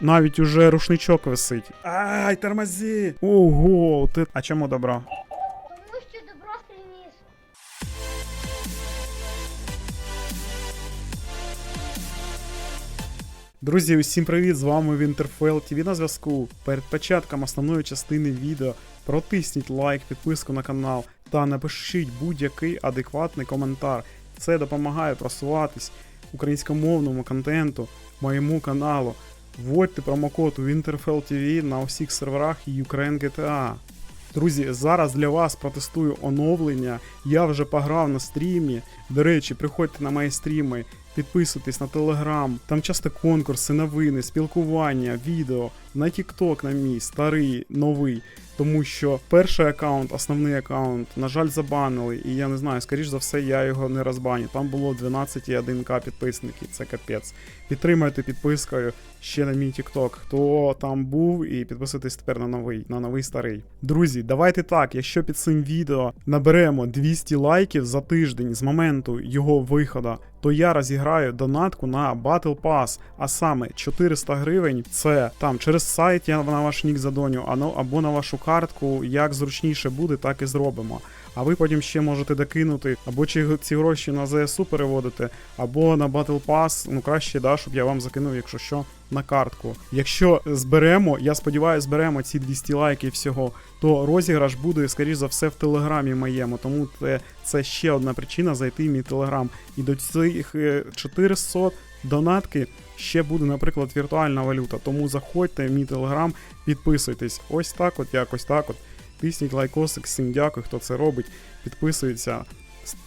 Навіть уже рушничок висить. Ай, тормози! Ого, ти. А чому добро? Тому що добро сильніше. Друзі, усім привіт! З вами Winterfell TV на зв'язку. Перед початком основної частини відео протисніть лайк, підписку на канал та напишіть будь-який адекватний коментар. Це допомагає просуватись українськомовному контенту моєму каналу. Вводьте промокод Winterfell TV на усіх серверах Ukraine GTA. Друзі, зараз для вас протестую оновлення. Я вже пограв на стрімі. До речі, приходьте на мої стріми, підписуйтесь на телеграм. Там часто конкурси, новини, спілкування, відео. На TikTok на мій, старий, новий. Тому що перший аккаунт, основний аккаунт, на жаль, забанили. І я не знаю, скоріш за все, я його не розбаню. Там було 12,1к підписників, це капець. Підтримайте підпискою ще на мій TikTok, хто там був, і підписуйтесь тепер на новий, на новий старий. Друзі, давайте так, якщо під цим відео наберемо 200 лайків за тиждень з моменту його виходу, то я розіграю донатку на Battle Pass, а саме 400 гривень. Це там через сайт я на ваш нік задоню, ну- або на вашу картку. Як зручніше буде, так і зробимо. А ви потім ще можете докинути, або чи ці гроші на ЗСУ переводити, або на Battle Pass, ну краще, да, щоб я вам закинув, якщо що, на картку. Якщо зберемо, я сподіваюся, зберемо ці 200 лайків всього, то розіграш буде, скоріш за все, в телеграмі моєму. Тому це, це ще одна причина зайти в мій телеграм. І до цих е, 400 донатки ще буде, наприклад, віртуальна валюта. Тому заходьте в мій телеграм, підписуйтесь. Ось так, от якось так от. Тисніть лайкосик, всім дякую, хто це робить. Підписується,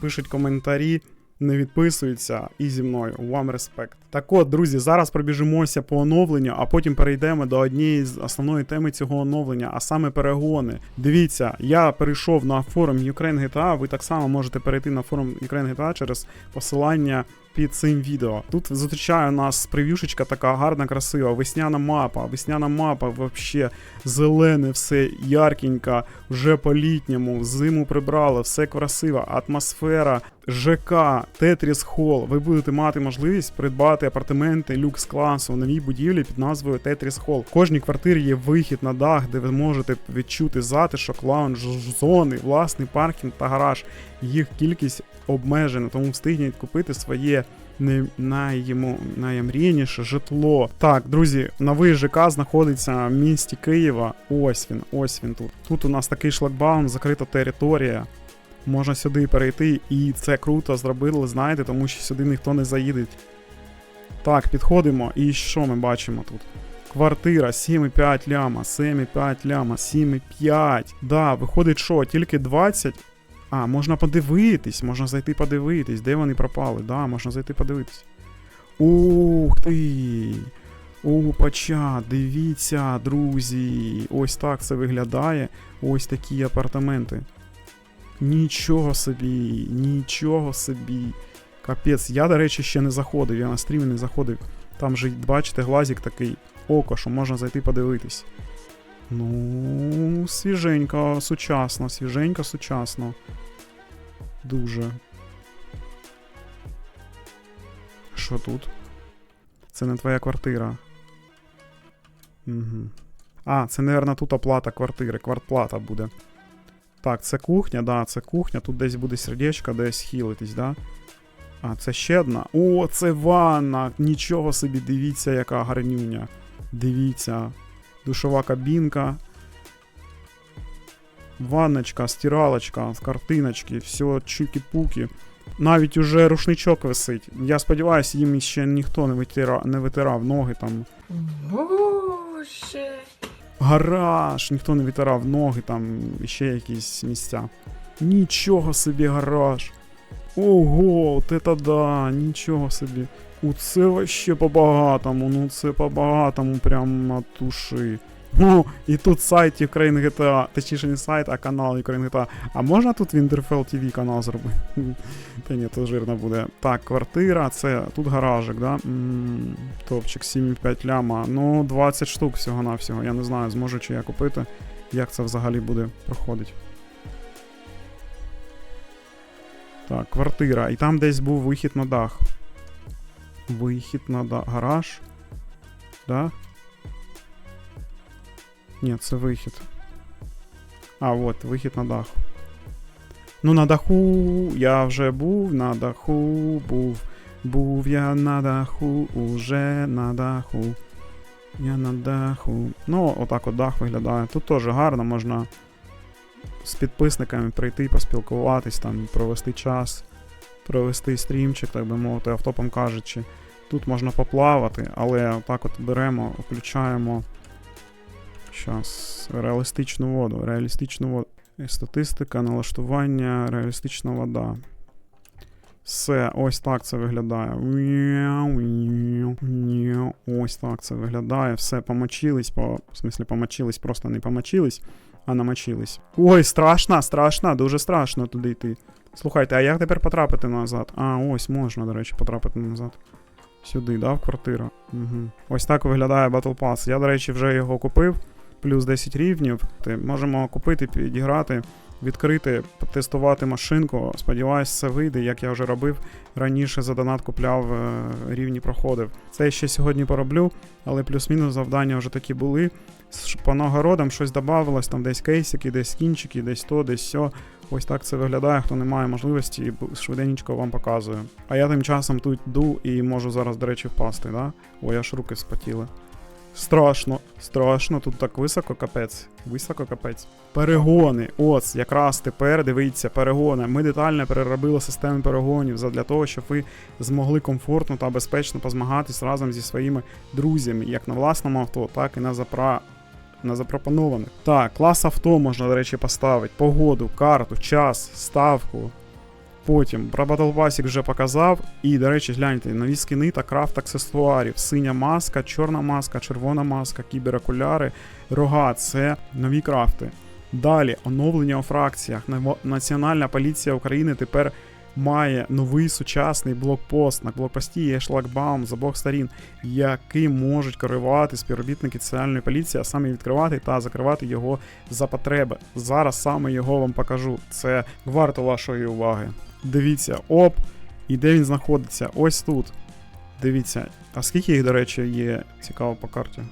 пишуть коментарі, не відписуються і зі мною. Вам респект. Так от, друзі, зараз пробіжимося по оновленню, а потім перейдемо до однієї з основної теми цього оновлення, а саме перегони. Дивіться, я перейшов на форум Ukraine GTA. Ви так само можете перейти на форум Ukraine GTA через посилання під цим відео. Тут зустрічає нас прев'юшечка така гарна, красива, весняна мапа. Весняна мапа вообще зелене, все яркенько, вже по-літньому, зиму прибрали, все красиво, атмосфера, ЖК, Тетріс Холл. Ви будете мати можливість придбати апартаменти люкс класу новій будівлі під назвою Тетріс Холл. Кожній квартирі є вихід на дах, де ви можете відчути затишок, лаунж, зони, власний паркінг та гараж. Їх кількість обмежена, тому встигніть купити своє не найємо наймрійніше житло. Так, друзі, новий ЖК знаходиться в місті Києва. Ось він, ось він тут. Тут у нас такий шлагбаум, закрита територія. Можна сюди перейти, і це круто зробили, знаєте, тому що сюди ніхто не заїде. Так, підходимо, і що ми бачимо тут? Квартира 7,5 ляма, 7,5 ляма, 7,5. Да, виходить, що, тільки 20. А, можна подивитись, можна зайти подивитись, де вони пропали. Да, можна зайти подивитись. Ух ти! Опача, дивіться, друзі. Ось так це виглядає. Ось такі апартаменти. Нічого собі, нічого собі. Капець, я, до речі, ще не заходив, я на стрімі не заходив. Там же, бачите, глазик такий око, що можна зайти подивитись. Ну, свіженько, сучасно, свіженько, сучасно. Дуже. Що тут? Це не твоя квартира. Угу. А, це, мабуть, тут оплата квартири, квартплата буде. Так, це кухня, да, це кухня. Тут десь буде сердечко, десь хілитись, да? А, це ще одна. О, це ванна! Нічого собі, дивіться, яка гарнюня. Дивіться. Душова кабінка. Ванночка, стиралочка, картиночки, все чуки-пуки. Навіть уже рушничок висить. Я сподіваюся, їм ще ніхто не витирав, не витирав ноги там. Боже. Гараж, ніхто не витирав ноги, там ще якісь місця. Нічого собі гараж. Ого, от это да, нічого собі. У це вообще по-багатому, ну це по-багатому прям на туші. Ну, і тут сайт Ukraine GTA, точніше не сайт, а канал Ukraine GTA. А можна тут Winterfell TV канал зробити? Та ні, то жирно буде. Так, квартира, це тут гаражик, да? Топчик 7,5 ляма. Ну, 20 штук всього-навсього. Я не знаю, зможу чи я купити, як це взагалі буде проходить. Так, квартира. І там десь був вихід на дах. Вихід на дах. Гараж. Да? Ні, це вихід. А, от, вихід на дах. Ну, на даху я вже був, на даху був. Був я на даху, уже на даху. Я на даху. Ну, отак от дах виглядає. Тут теж гарно, можна з підписниками прийти, поспілкуватись, там, провести час, провести стрімчик, так би мовити, автопом кажучи. Тут можна поплавати, але отак от беремо, включаємо. Щас, реалістичну воду, реалістичну воду. Статистика, налаштування, реалістична вода. Все, ось так це виглядає. Ось так це виглядає. Все, помочились, по... в смислі помочились, просто не помочились, а намочились. Ой, страшно, страшно, дуже страшно туди йти. Слухайте, а як тепер потрапити назад? А, ось можна, до речі, потрапити назад. Сюди, да, в квартиру. Угу. Ось так виглядає Battle Pass. Я, до речі, вже його купив. Плюс 10 рівнів. Ти можемо купити, підіграти, відкрити, потестувати машинку. Сподіваюсь, це вийде, як я вже робив. Раніше за донат купляв е, рівні проходив. Це я ще сьогодні пороблю, але плюс-мінус завдання вже такі були. По нагородам щось додавалось, там десь кейсики, десь кінчики, десь то, десь сьо. Ось так це виглядає. Хто не має можливості, швиденько вам показую. А я тим часом тут йду і можу зараз, до речі, впасти, да? Ой, аж руки спотіли. Страшно, страшно, тут так високо капець. Високо капець. Перегони. Ось, якраз тепер дивіться, перегони. Ми детально переробили систему перегонів задля того, щоб ви змогли комфортно та безпечно позмагатись разом зі своїми друзями, як на власному авто, так і на запра. На запропонованих. Так, клас авто можна, до речі, поставити. Погоду, карту, час, ставку. Потім про Battle Pass вже показав. І, до речі, гляньте, нові скини та крафт аксесуарів. Синя маска, чорна маска, червона маска, кіберокуляри, рога це нові крафти. Далі оновлення у фракціях. Національна поліція України тепер має новий сучасний блокпост. На блокпості є шлагбаум з обох сторін, яким можуть керувати співробітники соціальної поліції, а саме відкривати та закривати його за потреби. Зараз саме його вам покажу. Це варто вашої уваги. Дивіться, оп, і де він знаходиться? Ось тут. Дивіться. А скільки їх, до речі, є цікаво по карті?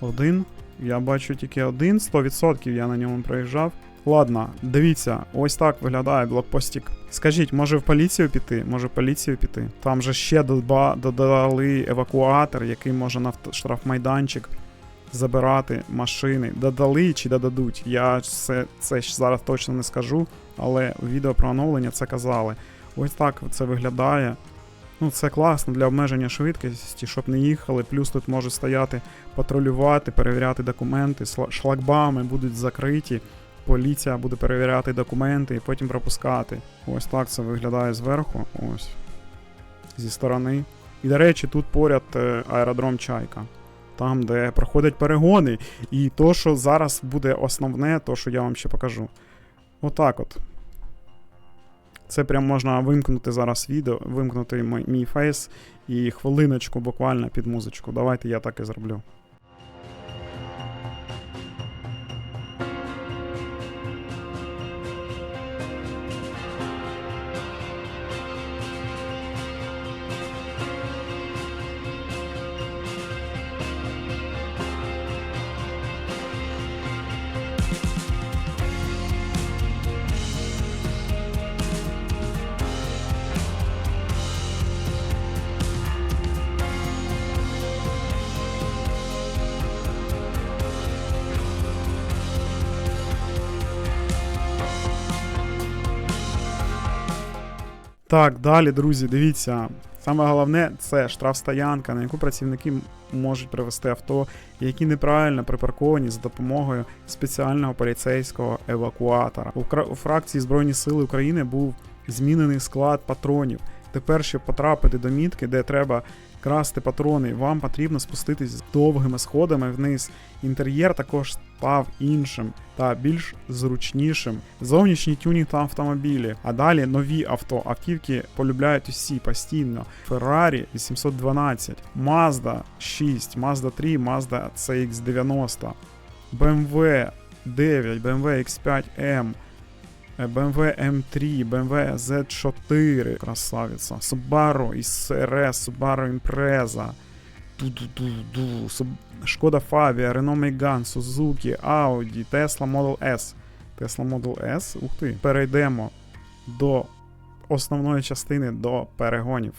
Один. Я бачу тільки один, 100% я на ньому проїжджав. Ладно, дивіться, ось так виглядає блокпостік. Скажіть, може в поліцію піти? Може в поліцію піти? Там же ще додали евакуатор, який може на штрафмайданчик забирати машини. Додали чи додадуть? Я це, це зараз точно не скажу, але у відео про оновлення це казали. Ось так це виглядає. Ну, це класно для обмеження швидкості, щоб не їхали. Плюс тут може стояти патрулювати, перевіряти документи, шлагбами будуть закриті. Поліція буде перевіряти документи і потім пропускати. Ось так це виглядає зверху. Ось. Зі сторони. І, до речі, тут поряд е, аеродром Чайка. Там, де проходять перегони. І то, що зараз буде основне, то, що я вам ще покажу. Отак от. Це прям можна вимкнути зараз відео, вимкнути мій, фейс і хвилиночку буквально під музичку. Давайте я так і зроблю. Так, далі, друзі, дивіться. Саме головне це штрафстоянка, на яку працівники можуть привезти авто, які неправильно припарковані за допомогою спеціального поліцейського евакуатора. У, фракції Збройні Сили України був змінений склад патронів. Тепер, щоб потрапити до мітки, де треба красти патрони, вам потрібно спуститись довгими сходами вниз. Інтер'єр також став іншим та більш зручнішим. Зовнішній тюнінг та автомобілі. А далі нові авто. Автівки полюбляють усі постійно. Ferrari 812, Mazda 6, Mazda 3, Mazda CX90, BMW 9, BMW X5M. BMW M3, BMW Z4, красавиця, Subaru SRS, Subaru Impreza. Шкода Фабія, Renault Megane, Suzuki, Audi, Tesla Model S. Tesla Model S. Ух ти. Перейдемо до основної частини до перегонів.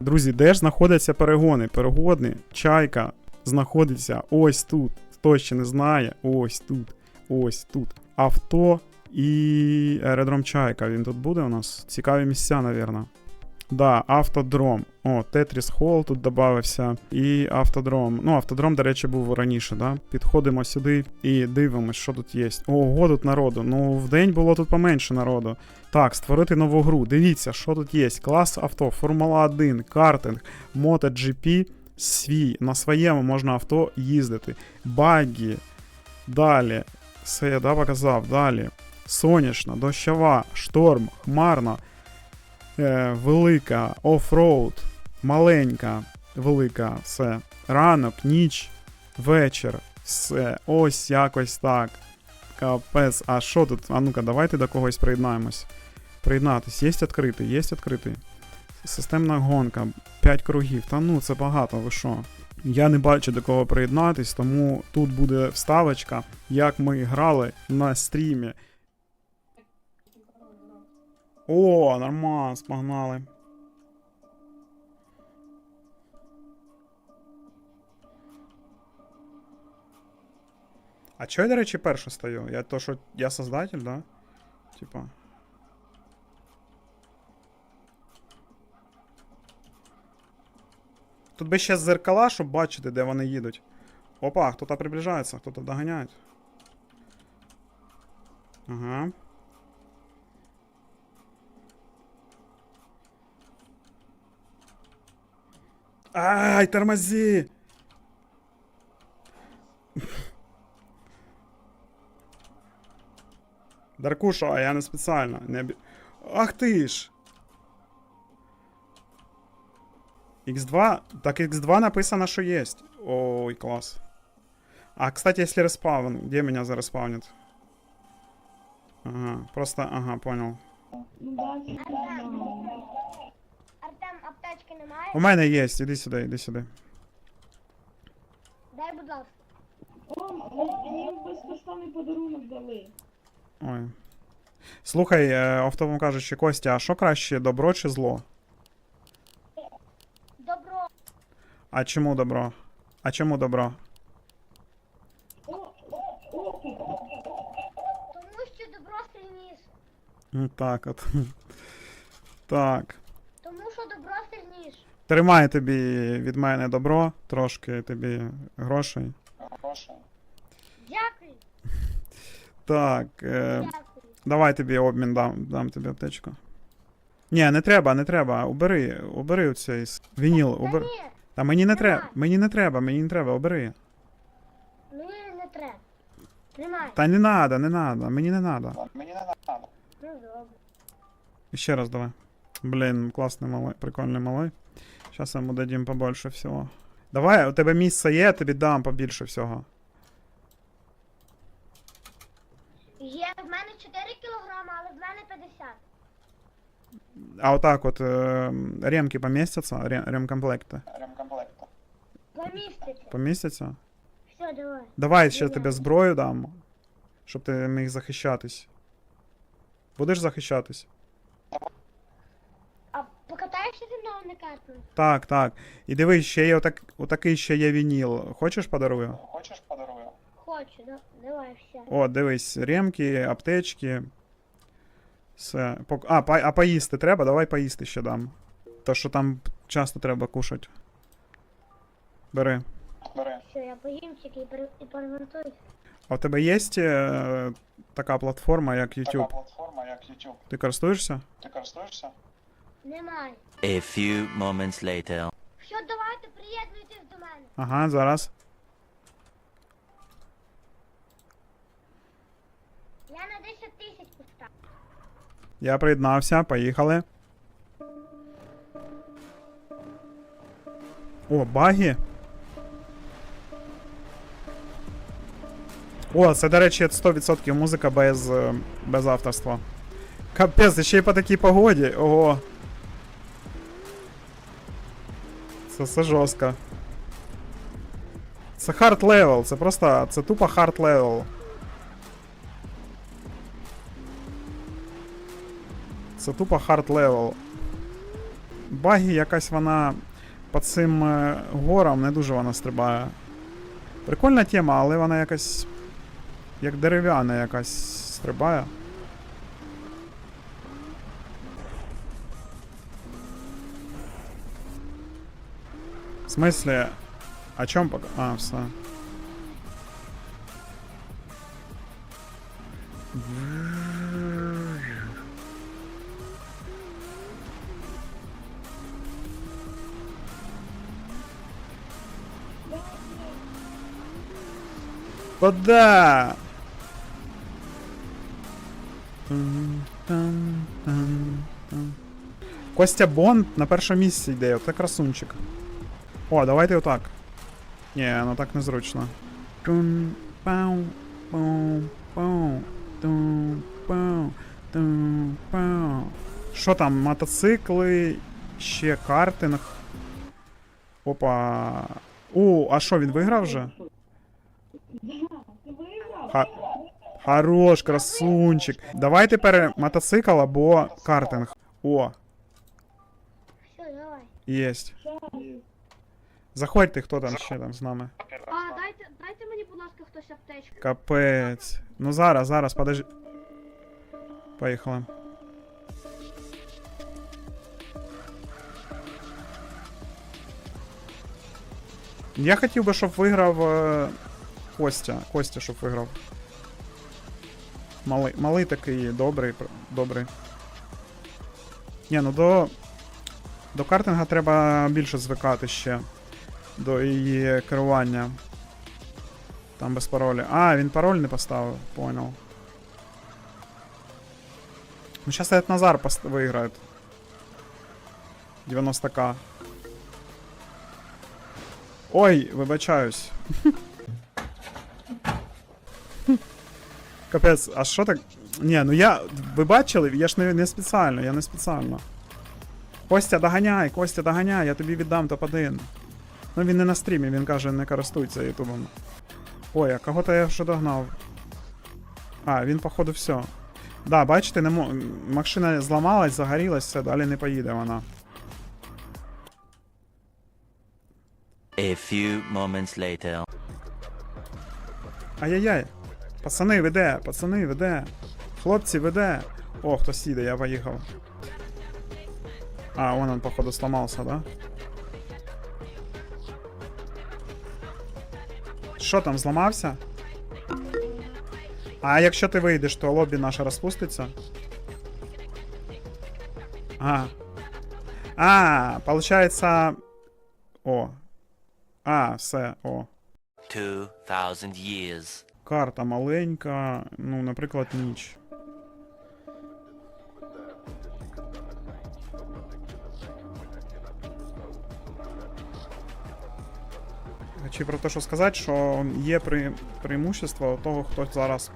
Друзі, де ж знаходяться перегони? Перегони, чайка знаходиться ось тут. Хто ще не знає, ось тут. Ось тут. Авто і аеродром Чайка. Він тут буде у нас? Цікаві місця, навірно. Да, автодром. О, Тетріс Холл тут додався. І автодром. Ну, автодром, до речі, був раніше, да? Підходимо сюди і дивимось, що тут є. Ого, тут народу. Ну, в день було тут поменше народу. Так, створити нову гру. Дивіться, що тут є. Клас авто, Формула 1, картинг, MotoGP свій. На своєму можна авто їздити. Багі. Далі. Все я да, показав. Далі. Сонячна, дощова, шторм, хмарна, е, велика, офроуд, маленька, велика, все. Ранок, ніч, вечір. Все. Ось якось так. Капець. А що тут? А ну-ка, давайте до когось приєднаємось. Приєднатись. Є відкритий, є відкритий. Системна гонка. 5 кругів. Та ну, це багато, ви що? Я не бачу до кого приєднатись, тому тут буде вставочка, як ми грали на стрімі. О, нормас, погнали. А чого я, до речі, перший стою? Я то, що я создатель, да? Типа. Тут би ще зеркала, щоб бачити, де вони їдуть. Опа, хто-то приближається, хто-то доганяє. Ага. Ай, тормози! Даркуша, а я не спеціально. Не... обі- Ах ти ж! X2? Так X2 написано, что есть. Ой, класс. А, кстати, если респаун, где меня зареспаунит? Ага, просто, ага, понял. Артем, аптечки немає? У мене є, іди сюди, іди сюди. Дай, будь ласка. О, мені безкоштовний подарунок дали. Ой. Слухай, е, автовом кажучи, Костя, а що краще, добро чи зло? Добро. А чому добро? А чому добро? О, о, о, Тому що добро сильніше. Ну, Так от. Так. Тримай тобі від мене добро, трошки тобі грошей. Дякую. Так. Е, Дякую. Давай тобі обмін дам, дам тобі аптечку. Ні, не треба, не треба. Убери, убери оцей вініл, Та убери. ні, Та мені не треба, мені не треба, мені не треба, убери. мені не треба. Тримай. Та не надо, не надо, мені не надо. Ну добре. Ще раз давай. Блін, класний малий, прикольний малий. Зараз йому дадим побольше всього. Давай, у тебе місце є, я тобі дам побільше всього. Є в мене 4 кілограми, але в мене 50. А отак от е, ремки помістяться, Ре- ремкомплекти. Поміститься. Помістяться? Все, давай. Давай ще Давай. тобі зброю дам, щоб ти міг захищатись. Будеш захищатись? Покатаєшся зі мною на карту? Так, так. І дивись, ще є отак, отакий ще є вініл. Хочеш подарую? Хочеш подарую? Хочу, да? давай все. О, дивись, ремки, аптечки. Все. Пок- А, па- а поїсти треба? Давай поїсти ще дам. То, що там часто треба кушати. Бери. Бери. Все, я поїм тільки і, пере- і перевертуюсь. А в тебе є е, така платформа, як Така YouTube? платформа, як YouTube. Ти користуєшся? Ти користуєшся? Немає. A few moments later. Все, давайте приєднуйтесь до мене. Ага, зараз. Я на 10 тисяч поставлю. Я приєднався, поїхали. О, баги. О, це, до речі, 100% музика без, е, без авторства. Капець, ще й по такій погоді. Ого. Це все жорстко. Це хард левел, це просто. Це тупо хард левел. Це тупо хард левел. Багі якась вона по цим е, горам не дуже вона стрибає. Прикольна тема, але вона якась. Як дерев'яна якась стрибає. Смысле? О чем пока? А, все. Куда? Костя Бонд на першому місці йде, це красунчик. О, давайте отак. Ні, ну так незручно. Тун, пау, пау, пау, тун, пау, тун, пау. Що там, мотоцикли, ще картинг. Опа. О, а що, він виграв вже? Ха- Хорош, красунчик. Давай тепер мотоцикл або картинг. О, Все, давай. єсть. Заходьте, хто там ще там з нами. А, дайте, дайте мені, будь ласка, хтось аптечку. Капець. Ну зараз, зараз, подожди. Поїхали. Я хотів би, щоб виграв е, Костя. Костя, щоб виграв. Малий, малий такий добрий, добрий. Ні, ну до. До картинга треба більше звикати ще. До її керування. Там без паролю. А, він пароль не поставив, понял. Ну, сейчас этот Назар выиграет. 90к. Ой, вибачаюсь. Капець, а що так? Ні, ну я. Ви бачили? Я ж не, не спеціально, я не спеціально. Костя, доганяй, Костя, доганяй, я тобі віддам топ-1. Ну він не на стрімі, він каже, не користується ютубом. Ой, а кого-то я вже догнав. А, він, походу, все. Да, бачите, не мо... машина зламалась, загорілась, все, далі не поїде вона. A few moments later. Ай-яй-яй. Пацани, веде, пацани, веде. Хлопці, веде. О, хтось їде, я поїхав. А, вон он, походу, сломався, да? Що там, зламався? А якщо ти вийдеш, то лобі наше розпуститься? А. А, получается... О. А, все, о. Two thousand years. Карта маленька, ну, наприклад, ніч. Хочу про те, що сказати, що є преимущество того, хто зараз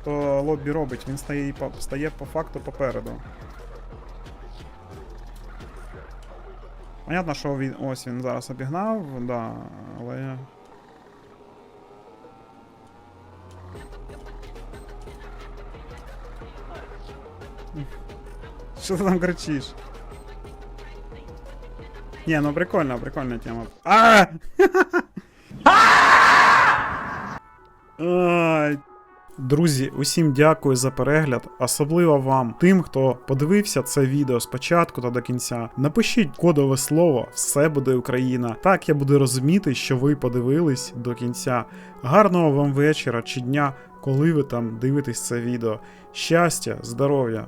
хто лобі робить, він стає, стає по факту попереду. Понятно, що він ось він зараз обігнав, да, але. Що ти там кричиш? Ні, ну прикольна, прикольна тема. А! Друзі, усім дякую за перегляд, особливо вам, тим, хто подивився це відео спочатку та до кінця. Напишіть кодове слово, все буде Україна. Так я буду розуміти, що ви подивились до кінця. Гарного вам вечора чи дня, коли ви там дивитесь це відео. Щастя, здоров'я!